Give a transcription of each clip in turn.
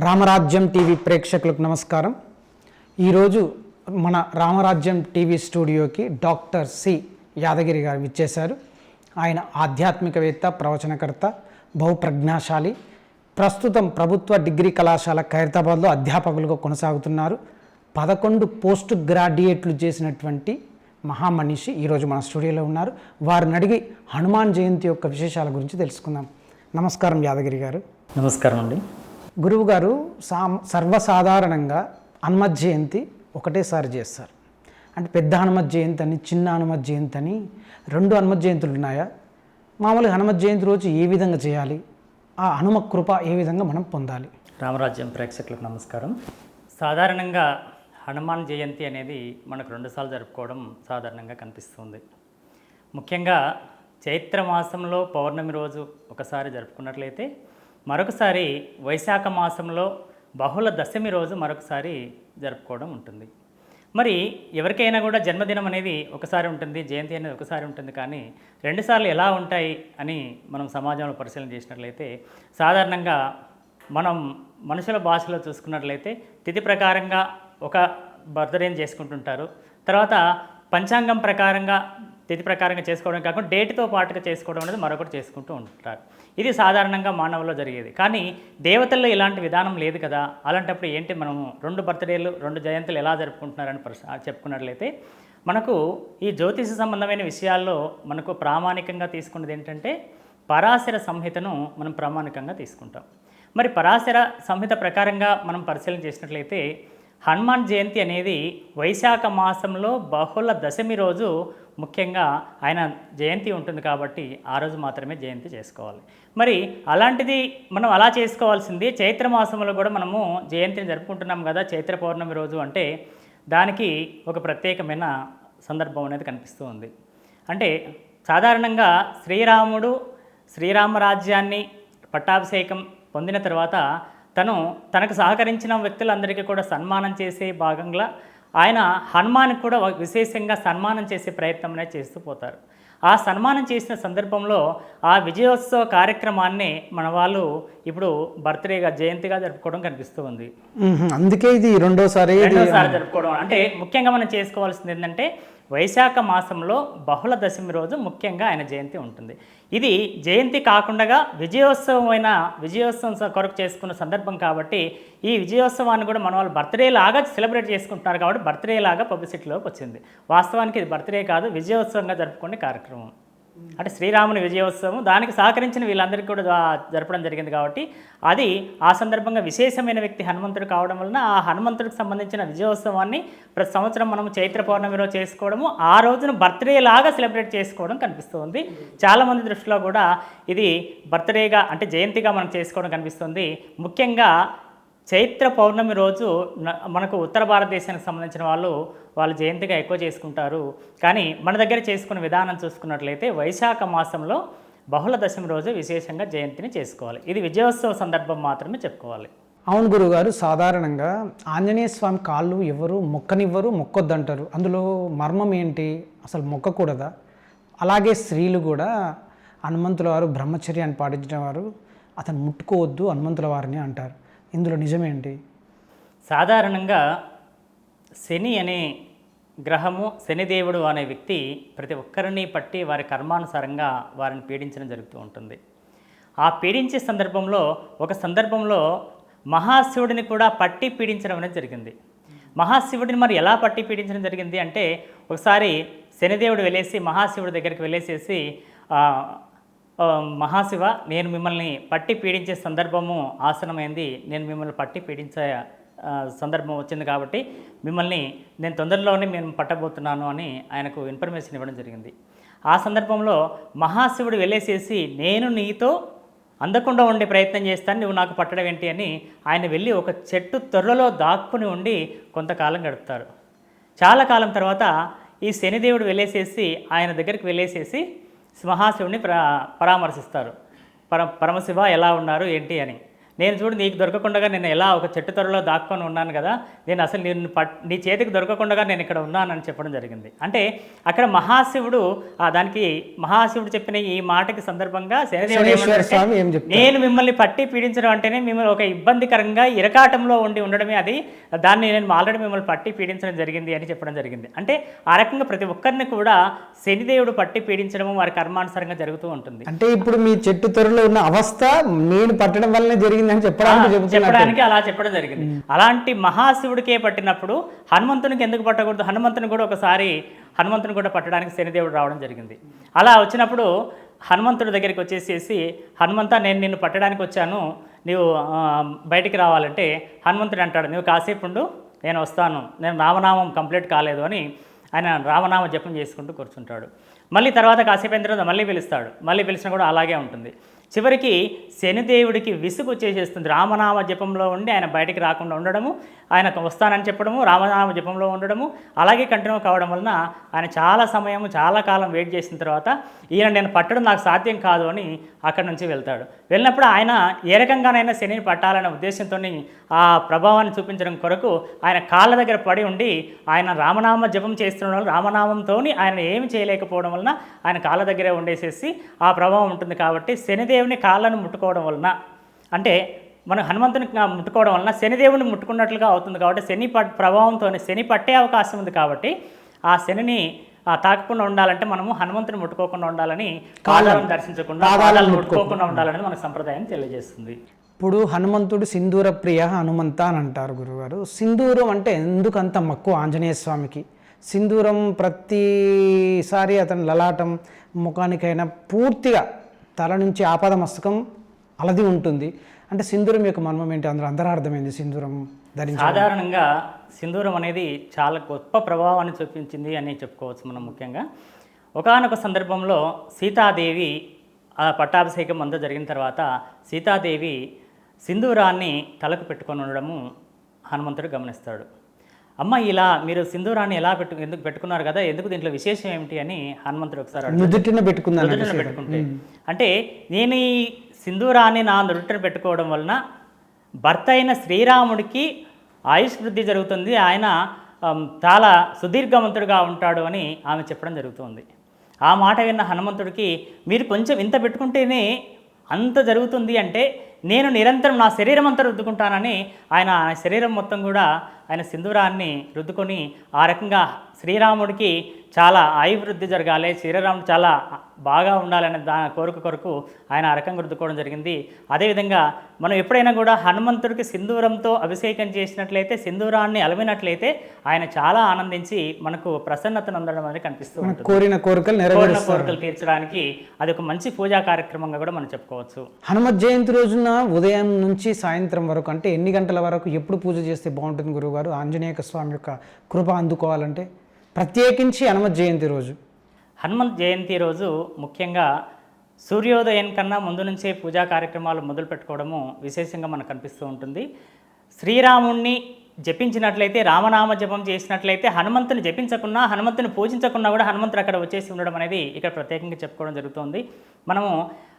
రామరాజ్యం TV ప్రేక్షకులకు నమస్కారం. ఈరోజు మన రామరాజ్యం టీవీ స్టూడియోకి డాక్టర్ సి యాదగిరి గారు విచ్చేశారు. ఆయన ఆధ్యాత్మికవేత్త ప్రవచనకర్త బహుప్రజ్ఞాశాలి. ప్రస్తుతం ప్రభుత్వ డిగ్రీ కళాశాల ఖైరతాబాద్లో అధ్యాపకులుగా కొనసాగుతున్నారు. పదకొండు పోస్ట్ గ్రాడ్యుయేట్లు చేసినటువంటి మహామనిషి ఈరోజు మన స్టూడియోలో ఉన్నారు. వారిని అడిగి హనుమాన్ జయంతి యొక్క విశేషాల గురించి తెలుసుకుందాం. నమస్కారం యాదగిరి గారు. నమస్కారం అండి. గురువుగారు సా సర్వసాధారణంగా హనుమత్ జయంతి ఒకటేసారి చేస్తారు. అంటే పెద్ద హనుమత్ జయంతి అని చిన్న హనుమత్ జయంతి అని రెండు హనుమత్ జయంతులు ఉన్నాయా? మామూలుగా హనుమత్ జయంతి రోజు ఏ విధంగా చేయాలి? ఆ హనుమ కృప ఏ విధంగా మనం పొందాలి? రామరాజ్యం ప్రేక్షకులకు నమస్కారం. సాధారణంగా హనుమాన్ జయంతి అనేది మనకు రెండుసార్లు జరుపుకోవడం సాధారణంగా కనిపిస్తుంది. ముఖ్యంగా చైత్ర మాసంలో పౌర్ణమి రోజు ఒకసారి జరుపుకున్నట్లయితే మరొకసారి వైశాఖ మాసంలో బహుళ దశమి రోజు మరొకసారి జరుపుకోవడం ఉంటుంది. మరి ఎవరికైనా కూడా జన్మదినం అనేది ఒకసారి ఉంటుంది జయంతి అనేది ఒకసారి ఉంటుంది కానీ రెండుసార్లు ఎలా ఉంటాయి అని మనం సమాజంలో పరిశీలన చేసినట్లయితే సాధారణంగా మనం మనుషుల భాషలో చూసుకున్నట్లయితే తిథి ప్రకారంగా ఒక బర్త్డేని చేసుకుంటుంటారు. తర్వాత పంచాంగం ప్రకారంగా తిథి ప్రకారంగా చేసుకోవడం కాకుండా డేట్తో పాటుగా చేసుకోవడం అనేది మరొకటి చేసుకుంటూ ఉంటారు. ఇది సాధారణంగా మానవుల్లో జరిగేది. కానీ దేవతల్లో ఇలాంటి విధానం లేదు కదా. అలాంటప్పుడు ఏంటి మనము రెండు బర్త్డేలు రెండు జయంతులు ఎలా జరుపుకుంటున్నారని ప్రశ్న చెప్పుకున్నట్లయితే మనకు ఈ జ్యోతిష సంబంధమైన విషయాల్లో మనకు ప్రామాణికంగా తీసుకున్నది ఏంటంటే పరాశర సంహితను మనం ప్రామాణికంగా తీసుకుంటాం. మరి పరాశర సంహిత ప్రకారంగా మనం పరిశీలన చేసినట్లయితే హనుమాన్ జయంతి అనేది వైశాఖ మాసంలో బహుళ దశమి రోజు ముఖ్యంగా ఆయన జయంతి ఉంటుంది కాబట్టి ఆ రోజు మాత్రమే జయంతి చేసుకోవాలి. మరి అలాంటిది మనం అలా చేసుకోవాల్సింది చైత్ర మాసంలో కూడా మనము జయంతిని జరుపుకుంటున్నాం కదా చైత్ర పౌర్ణమి రోజు అంటే దానికి ఒక ప్రత్యేకమైన సందర్భం అనేది కనిపిస్తూ ఉంది. అంటే సాధారణంగా శ్రీరాముడు శ్రీరామరాజ్యాన్ని పట్టాభిషేకం పొందిన తర్వాత తను తనకు సహకరించిన వ్యక్తులందరికీ కూడా సన్మానం చేసే భాగంగా ఆయన హనుమాన్కి కూడా విశేషంగా సన్మానం చేసే ప్రయత్నం అనేది చేస్తూ పోతారు. ఆ సన్మానం చేసిన సందర్భంలో ఆ విజయోత్సవ కార్యక్రమాన్ని మన వాళ్ళు ఇప్పుడు బర్త్డేగా జయంతిగా జరుపుకోవడం కనిపిస్తూ ఉంది. అందుకే ఇది రెండోసారి ఇది రెండోసారి జరుపుకోవడం. అంటే ముఖ్యంగా మనం చేసుకోవాల్సింది ఏంటంటే వైశాఖ మాసంలో బహుళ దశమి రోజు ముఖ్యంగా ఆయన జయంతి ఉంటుంది. ఇది జయంతి కాకుండా విజయోత్సవం అయిన విజయోత్సవం స- కొరకు చేసుకున్న సందర్భం కాబట్టి ఈ విజయోత్సవాన్ని కూడా మన వాళ్ళు బర్త్డే లాగా సెలబ్రేట్ చేసుకుంటున్నారు కాబట్టి బర్త్డే లాగా పబ్లిసిటీలోకి వచ్చింది. వాస్తవానికి ఇది బర్త్డే కాదు విజయోత్సవంగా జరుపుకునే కార్యక్రమం. అంటే శ్రీరాముని విజయోత్సవం దానికి సహకరించిన వీళ్ళందరికీ కూడా జరపడం జరిగింది కాబట్టి అది ఆ సందర్భంగా విశేషమైన వ్యక్తి హనుమంతుడు కావడం వలన ఆ హనుమంతుడికి సంబంధించిన విజయోత్సవాన్ని ప్రతి సంవత్సరం మనం చైత్ర పౌర్ణమిలో చేసుకోవడము ఆ రోజున బర్త్డే లాగా సెలబ్రేట్ చేసుకోవడం కనిపిస్తుంది. చాలామంది దృష్టిలో కూడా ఇది బర్త్డేగా అంటే జయంతిగా మనం చేసుకోవడం కనిపిస్తుంది. ముఖ్యంగా చైత్ర పౌర్ణమి రోజు మనకు ఉత్తర భారతదేశానికి సంబంధించిన వాళ్ళు వాళ్ళు జయంతిగా ఎక్కువ చేసుకుంటారు. కానీ మన దగ్గర చేసుకునే విధానం చూసుకున్నట్లయితే వైశాఖ మాసంలో బహుళ దశమి రోజు విశేషంగా జయంతిని చేసుకోవాలి. ఇది విజయోత్సవ సందర్భం మాత్రమే చెప్పుకోవాలి. అవును గురుగారు సాధారణంగా ఆంజనేయ స్వామి కాళ్ళు ఎవరు మొక్కనివ్వరు మొక్కొద్దంటారు. అందులో మర్మం ఏంటి? అసలు మొక్కకూడదా? అలాగే స్త్రీలు కూడా హనుమంతుల వారు బ్రహ్మచర్యాన్ని పాటించిన వారు అతను ముట్టుకోవద్దు హనుమంతుల వారిని అంటారు. ఇందులో నిజమేంటి? సాధారణంగా శని అనే గ్రహము శనిదేవుడు అనే వ్యక్తి ప్రతి ఒక్కరిని పట్టి వారి కర్మానుసారంగా వారిని పీడించడం జరుగుతూ ఉంటుంది. ఆ పీడించే సందర్భంలో ఒక సందర్భంలో మహాశివుడిని కూడా పట్టి పీడించడం అనేది జరిగింది. మహాశివుడిని మరి ఎలా పట్టి పీడించడం జరిగింది అంటే ఒకసారి శనిదేవుడు వెళ్ళేసి మహాశివుడి దగ్గరికి వెళ్ళేసేసి మహాశివ నేను మిమ్మల్ని పట్టి పీడించే సందర్భము ఆసనమైంది. నేను మిమ్మల్ని పట్టి పీడించే సందర్భం వచ్చింది కాబట్టి మిమ్మల్ని నేను తొందరలోనే మేము పట్టబోతున్నాను అని ఆయనకు ఇన్ఫర్మేషన్ ఇవ్వడం జరిగింది. ఆ సందర్భంలో మహాశివుడు వెళ్ళేసేసి నేను నీతో అందకుండా ఉండే ప్రయత్నం చేస్తాను నువ్వు నాకు పట్టడం ఏంటి? అని ఆయన వెళ్ళి ఒక చెట్టు తొర్రలో దాక్కుని ఉండి కొంతకాలం గడుపుతారు. చాలా కాలం తర్వాత ఈ శనిదేవుడు వెళ్ళేసేసి ఆయన దగ్గరికి వెళ్ళేసేసి సింహాశివుని ప్ర పరామర్శిస్తారు. పర పరమశివ ఎలా ఉన్నారు ఏంటి అని. నేను చూడు నీకు దొరకకుండా నేను ఎలా ఒక చెట్టు త్వరలో దాక్కొని ఉన్నాను కదా నేను అసలు నేను పట్ నీ చేతికి దొరకకుండా నేను ఇక్కడ ఉన్నానని చెప్పడం జరిగింది. అంటే అక్కడ మహాశివుడు ఆ దానికి మహాశివుడు చెప్పిన ఈ మాటకి సందర్భంగా నేను మిమ్మల్ని పట్టి పీడించడం అంటేనే మిమ్మల్ని ఒక ఇబ్బందికరంగా ఇరకాటంలో ఉండి ఉండడమే అది దాన్ని నేను ఆల్రెడీ మిమ్మల్ని పట్టి పీడించడం జరిగింది అని చెప్పడం జరిగింది. అంటే ఆ రకంగా ప్రతి ఒక్కరిని కూడా శనిదేవుడు పట్టి పీడించడము వారి కర్మానుసారంగా జరుగుతూ ఉంటుంది. అంటే ఇప్పుడు మీ చెట్టు త్వరలో ఉన్న అవస్థ నేను పట్టడం వల్లనే జరిగిందని చెప్పడానికి చెప్పడానికి అలా చెప్పడం జరిగింది. అలాంటి మహాశివుడికే పట్టినప్పుడు హనుమంతునికి ఎందుకు పట్టకూడదు? హనుమంతుని కూడా ఒకసారి హనుమంతుని కూడా పట్టడానికి శనిదేవుడు రావడం జరిగింది. అలా వచ్చినప్పుడు హనుమంతుడి దగ్గరికి వచ్చేసేసి హనుమంత నేను నిన్ను పట్టడానికి వచ్చాను. నీవు బయటికి రావాలంటే హనుమంతుడు అంటాడు నువ్వు కాసేపు ఉండు నేను వస్తాను. నేను రామనామం కంప్లీట్ కాలేదు అని ఆయన రామనామ జపం చేసుకుంటూ కూర్చుంటాడు. మళ్ళీ తర్వాత కాసేపు అయిన తర్వాత మళ్ళీ పిలుస్తాడు. మళ్ళీ పిలిచినా కూడా అలాగే ఉంటుంది. చివరికి శనిదేవుడికి విసుగు చేసేస్తుంది. రామనామ జపంలో ఉండి ఆయన బయటికి రాకుండా ఉండడము ఆయన వస్తానని చెప్పడము రామనామ జపంలో ఉండడము అలాగే కంటిన్యూ కావడం వలన ఆయన చాలా సమయం చాలా కాలం వెయిట్ చేసిన తర్వాత ఈయన నేను పట్టడం నాకు సాధ్యం కాదు అని అక్కడి నుంచి వెళ్తాడు. వెళ్ళినప్పుడు ఆయన ఏ రకంగానైనా శనిని పట్టాలనే ఉద్దేశంతో ఆ ప్రభావాన్ని చూపించడం కొరకు ఆయన కాళ్ళ దగ్గర పడి ఉండి ఆయన రామనామ జపం చేస్తున్న వల్ల రామనామంతో ఆయన ఏమి చేయలేకపోవడం వలన ఆయన కాళ్ళ దగ్గరే ఉండేసేసి ఆ ప్రభావం ఉంటుంది కాబట్టి శనిదేవుని కాళ్ళను ముట్టుకోవడం వలన అంటే మనం హనుమంతుని ముట్టుకోవడం వలన శనిదేవుని ముట్టుకున్నట్లుగా అవుతుంది కాబట్టి శని ప్రభావంతో శని పట్టే అవకాశం ఉంది కాబట్టి ఆ శనిని తాకకుండా ఉండాలంటే మనము హనుమంతుని ముట్టుకోకుండా ఉండాలని కాళ్ళను దర్శించకుండా పాదాలను ముట్టుకోకుండా ఉండాలని మన సంప్రదాయం తెలియజేస్తుంది. ఇప్పుడు హనుమంతుడు సింధూర ప్రియ హనుమంత అని అంటారు గురుగారు. సింధూరం అంటే ఎందుకు అంత మక్కువ ఆంజనేయ స్వామికి? సింధూరం ప్రతిసారి అతని లలాటం ముఖానికైనా పూర్తిగా తల నుంచి ఆపద మస్తకం అలది ఉంటుంది. అంటే సింధూరం యొక్క మర్మం ఏంటి? అందరూ అందరూ అర్థమైంది సింధూరం ధరించి సాధారణంగా సింధూరం అనేది చాలా గొప్ప ప్రభావాన్ని చూపించింది అని చెప్పుకోవచ్చు మనం ముఖ్యంగా. ఒకానొక సందర్భంలో సీతాదేవి ఆ పట్టాభిషేకం అంతా జరిగిన తర్వాత సీతాదేవి సింధూరాన్ని తలకు పెట్టుకొని ఉండడము హనుమంతుడు గమనిస్తాడు. అమ్మ ఇలా మీరు సింధూరాన్ని ఎలా పెట్టు ఎందుకు పెట్టుకున్నారు కదా ఎందుకు దీంట్లో విశేషం ఏమిటి అని హనుమంతుడు ఒకసారి. నుదుటిన పెట్టుకుందని నుదుటిన పెట్టుకుంటే. అంటే నేను ఈ సింధూరాన్ని నా నుదుటిన పెట్టుకోవడం వలన భర్త అయిన శ్రీరాముడికి ఆయుష్ వృద్ధి జరుగుతుంది ఆయన చాలా సుదీర్ఘవంతుడుగా ఉంటాడు అని ఆమె చెప్పడం జరుగుతుంది. ఆ మాట విన్న హనుమంతుడికి మీరు కొంచెం ఇంత పెట్టుకుంటేనే అంత జరుగుతుంది అంటే నేను నిరంతరం నా శరీరం అంతా రుద్దుకుంటానని ఆయన ఆయన శరీరం మొత్తం కూడా ఆయన సింధూరాన్ని రుద్దుకొని ఆ రకంగా శ్రీరాముడికి చాలా ఆయువృద్ధి జరగాలి. శ్రీరాముడు చాలా బాగా ఉండాలనే దా కోరిక కొరకు ఆయన ఆ రకంగా రుద్దుకోవడం జరిగింది. అదేవిధంగా మనం ఎప్పుడైనా కూడా హనుమంతుడికి సింధూరంతో అభిషేకం చేసినట్లయితే సింధూరాన్ని అలమినట్లయితే ఆయన చాలా ఆనందించి మనకు ప్రసన్నతను అందడం అనేది కనిపిస్తూ ఉంటుంది. కోరిన కోరికలు కోరిన కోరికలు తీర్చడానికి అది ఒక మంచి పూజా కార్యక్రమంగా కూడా మనం చెప్పుకోవచ్చు. హనుమత్ జయంతి రోజున ఉదయం నుంచి సాయంత్రం వరకు అంటే ఎన్ని గంటల వరకు ఎప్పుడు పూజ చేస్తే బాగుంటుంది గురువుగారు? ఆంజనేయ స్వామి యొక్క కృప అందుకోవాలంటే? ప్రత్యేకించి హనుమత్ జయంతి రోజు. హనుమంత్ జయంతి రోజు ముఖ్యంగా సూర్యోదయం కన్నా ముందు నుంచే పూజా కార్యక్రమాలు మొదలు పెట్టుకోవడము విశేషంగా మనకు కనిపిస్తూ ఉంటుంది. శ్రీరాముణ్ణి జపించినట్లయితే రామనామ జపం చేసినట్లయితే హనుమంతుని జపించకున్నా హనుమంతుని పూజించకున్నా కూడా హనుమంతుడు అక్కడ వచ్చేసి ఉండడం అనేది ఇక్కడ ప్రత్యేకంగా చెప్పుకోవడం జరుగుతుంది. మనము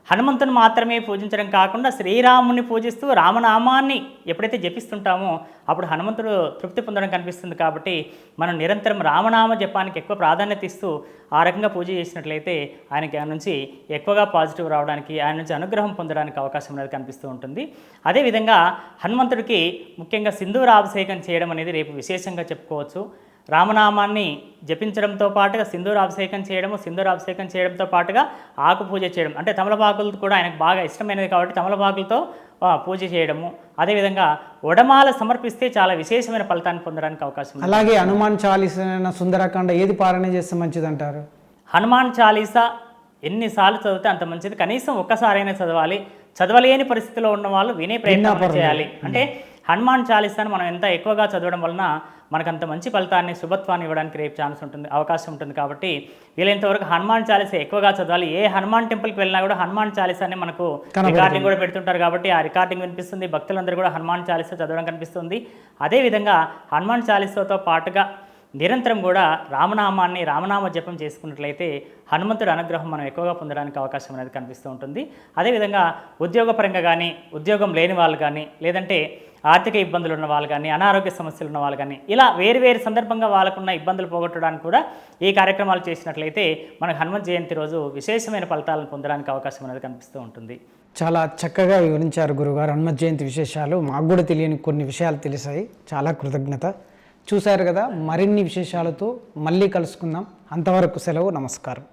హనుమంతుని మాత్రమే పూజించడం కాకుండా శ్రీరాముని పూజిస్తూ రామనామాన్ని ఎప్పుడైతే జపిస్తుంటామో అప్పుడు హనుమంతుడు తృప్తి పొందడం కనిపిస్తుంది కాబట్టి మనం నిరంతరం రామనామ జపానికి ఎక్కువ ప్రాధాన్యత ఇస్తూ ఆ రకంగా పూజ చేసినట్లయితే ఆయనకి ఆయన నుంచి ఎక్కువగా పాజిటివ్ రావడానికి ఆయన నుంచి అనుగ్రహం పొందడానికి అవకాశం అనేది కనిపిస్తూ ఉంటుంది. అదేవిధంగా హనుమంతుడికి ముఖ్యంగా సింధూరాభిషేకం చేయడం అనేది రేపు విశేషంగా చెప్పుకోవచ్చు. రామనామాన్ని జపించడంతో పాటుగా సింధూర అభిషేకం చేయడము సింధూర అభిషేకం చేయడంతో పాటుగా ఆకు పూజ చేయడం. అంటే తమలపాకులు కూడా ఆయనకు బాగా ఇష్టమైనది కాబట్టి తమలపాకులతో పూజ చేయడము. అదేవిధంగా వడమాల సమర్పిస్తే చాలా విశేషమైన ఫలితాన్ని పొందడానికి అవకాశం అలాగే హనుమాన్ చాలీస సుందరకాండ ఏది పాలన చేస్తే మంచిది అంటారు హనుమాన్ చాలీసా ఎన్నిసార్లు చదివితే అంత మంచిది. కనీసం ఒక్కసారైనా చదవాలి. చదవలేని పరిస్థితిలో ఉన్న వాళ్ళు వినే ప్రయత్నం చేయాలి. అంటే హనుమాన్ చాలీసాను మనం ఎంత ఎక్కువగా చదవడం వలన మనకు అంత మంచి ఫలితాన్ని శుభత్వాన్ని ఇవ్వడానికి రేపు ఛాన్స్ ఉంటుంది అవకాశం ఉంటుంది కాబట్టి వీలైనంత వరకు హనుమాన్ చాలీసా ఎక్కువగా చదవాలి. ఏ హనుమాన్ టెంపుల్కి వెళ్ళినా కూడా హనుమాన్ చాలీసాని మనకు రికార్డింగ్ కూడా పెడుతుంటారు కాబట్టి ఆ రికార్డింగ్ వినిపిస్తుంది. భక్తులందరూ కూడా హనుమాన్ చాలీసా చదవడం కనిపిస్తుంది. అదేవిధంగా హనుమాన్ చాలీసాతో పాటుగా నిరంతరం కూడా రామనామాన్ని రామనామ జపం చేసుకున్నట్లయితే హనుమంతుడి అనుగ్రహం మనం ఎక్కువగా పొందడానికి అవకాశం అనేది కనిపిస్తూ ఉంటుంది. అదేవిధంగా ఉద్యోగపరంగా కానీ ఉద్యోగం లేని వాళ్ళు కానీ లేదంటే ఆర్థిక ఇబ్బందులు ఉన్న వాళ్ళు కానీ అనారోగ్య సమస్యలు ఉన్న వాళ్ళు కానీ ఇలా వేరు వేరు సందర్భంగా వాళ్ళకున్న ఇబ్బందులు పోగొట్టడానికి కూడా ఈ కార్యక్రమాలు చేసినట్లయితే మనకు హనుమంత్ జయంతి రోజు విశేషమైన ఫలితాలను పొందడానికి అవకాశం అనేది కనిపిస్తూ ఉంటుంది. చాలా చక్కగా వివరించారు గురుగారు హనుమత్ జయంతి విశేషాలు. మాకు కూడా తెలియని కొన్ని విషయాలు తెలిసాయి. చాలా కృతజ్ఞత. చూశారు కదా మరిన్ని విశేషాలతో మళ్ళీ కలుసుకుందాం. అంతవరకు సెలవు నమస్కారం.